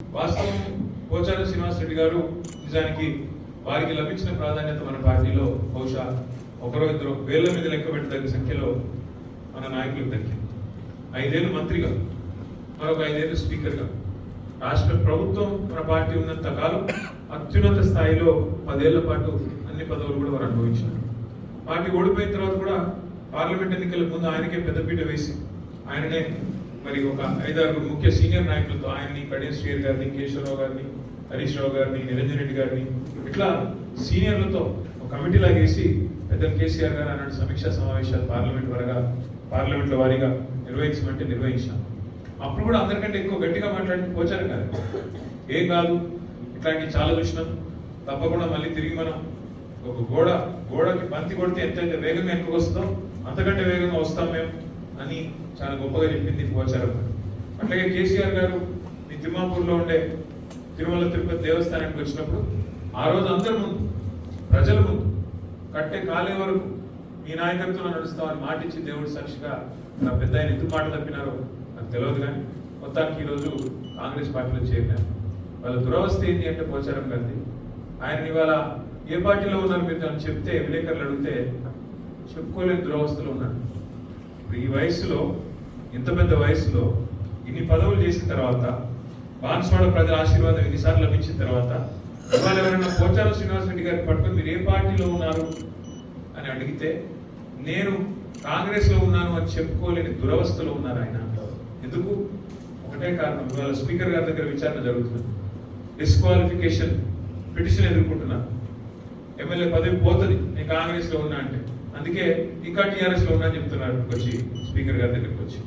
వాస్తవం పోచారం శ్రీనివాస్ రెడ్డి గారు నిజానికి వారికి లభించిన ప్రాధాన్యత మన పార్టీలో బహుశా ఒకరో ఇద్దరు వేల మీద లెక్క పెట్టదగ్గ సంఖ్యలో మన నాయకులకు దక్కింది. ఐదేళ్ళు మంత్రిగా మరొక ఐదేళ్ళు స్పీకర్గా. రాష్ట్ర ప్రభుత్వం మన పార్టీ ఉన్నంత కాలం అత్యున్నత స్థాయిలో పదేళ్ళ పాటు అన్ని పదవులు కూడా వారు అనుభవించారు పార్టీ ఓడిపోయిన తర్వాత కూడా పార్లమెంట్ ఎన్నికల ముందు ఆయనకే పెద్దపీట వేసి ఆయననే మరి ఒక ఐదారు ముఖ్య సీనియర్ నాయకులతో ఆయన్ని కడియం శ్రీయర్ గారిని కేశవరావు గారిని హరీష్ రావు గారిని నిరంజన్ రెడ్డి గారిని ఇట్లా సీనియర్లతో ఒక కమిటీ లాగేసి పెద్ద కేసీఆర్ గారు అన్నాడు సమీక్షా సమావేశాలు పార్లమెంట్ వరగా పార్లమెంట్ వారీగా నిర్వహించమంటే నిర్వహించాం. అప్పుడు కూడా అందరికంటే ఎక్కువ గట్టిగా మాట్లాడి పోచారు కాదు ఏం కాదు ఇట్లాంటివి చాలా చూసినాం తప్పకుండా మళ్ళీ తిరిగి మనం ఒక గోడ గోడకి బంతి కొడితే ఎంతైతే వేగంగా ఎక్కువ వస్తాం అంతకంటే వేగంగా వస్తాం మేము. అని చాలా గొప్పగా చెప్పింది పోచారం. అట్లాగే కేసీఆర్ గారు మీ తిమ్మాపూర్లో ఉండే తిరుమల తిరుపతి దేవస్థానానికి వచ్చినప్పుడు ఆ రోజు అందరి ముందు ప్రజల ముందు కట్టే కాలే వరకు మీ నాయకత్వంలో నడుస్తామని మాటిచ్చి దేవుడు సాక్షిగా నా పెద్ద ఆయన ఎందుకు మాట తప్పినారో నాకు తెలియదు కానీ మొత్తానికి ఈరోజు కాంగ్రెస్ పార్టీలో చేరినారు. వాళ్ళ దురవస్థ ఏంటి అంటే పోచారం గారిది. ఆయన ఇవాళ ఏ పార్టీలో ఉన్నారు మీరు చెప్తే విలేకరులు అడిగితే చెప్పుకోలేని దురవస్థలో ఉన్నారు. ఈ వయసులో ఇంత పెద్ద వయసులో ఇన్ని పదవులు చేసిన తర్వాత బాన్స్వాడ ప్రజల ఆశీర్వాదం ఇన్నిసార్లు లభించిన తర్వాత ఇవాళ ఎవరైనా పోచారం శ్రీనివాస రెడ్డి గారిని పట్టుకొని మీరు ఏ పార్టీలో ఉన్నారు అని అడిగితే నేను కాంగ్రెస్లో ఉన్నాను అని చెప్పుకోలేని దురవస్థలో ఉన్నారు ఆయన ఎందుకు? ఒకటే కారణం. ఇవాళ స్పీకర్ గారి దగ్గర విచారణ జరుగుతుంది. డిస్క్వాలిఫికేషన్ పిటిషన్ ఎదుర్కొంటున్నాను ఎమ్మెల్యే పదవి పోతుంది. నేను కాంగ్రెస్లో ఉన్నా అంటే. అందుకే ఇంకా టీఆర్ఎస్లో ఉన్నా చెప్తున్నారు వచ్చి స్పీకర్ గారి దగ్గరికి వచ్చి.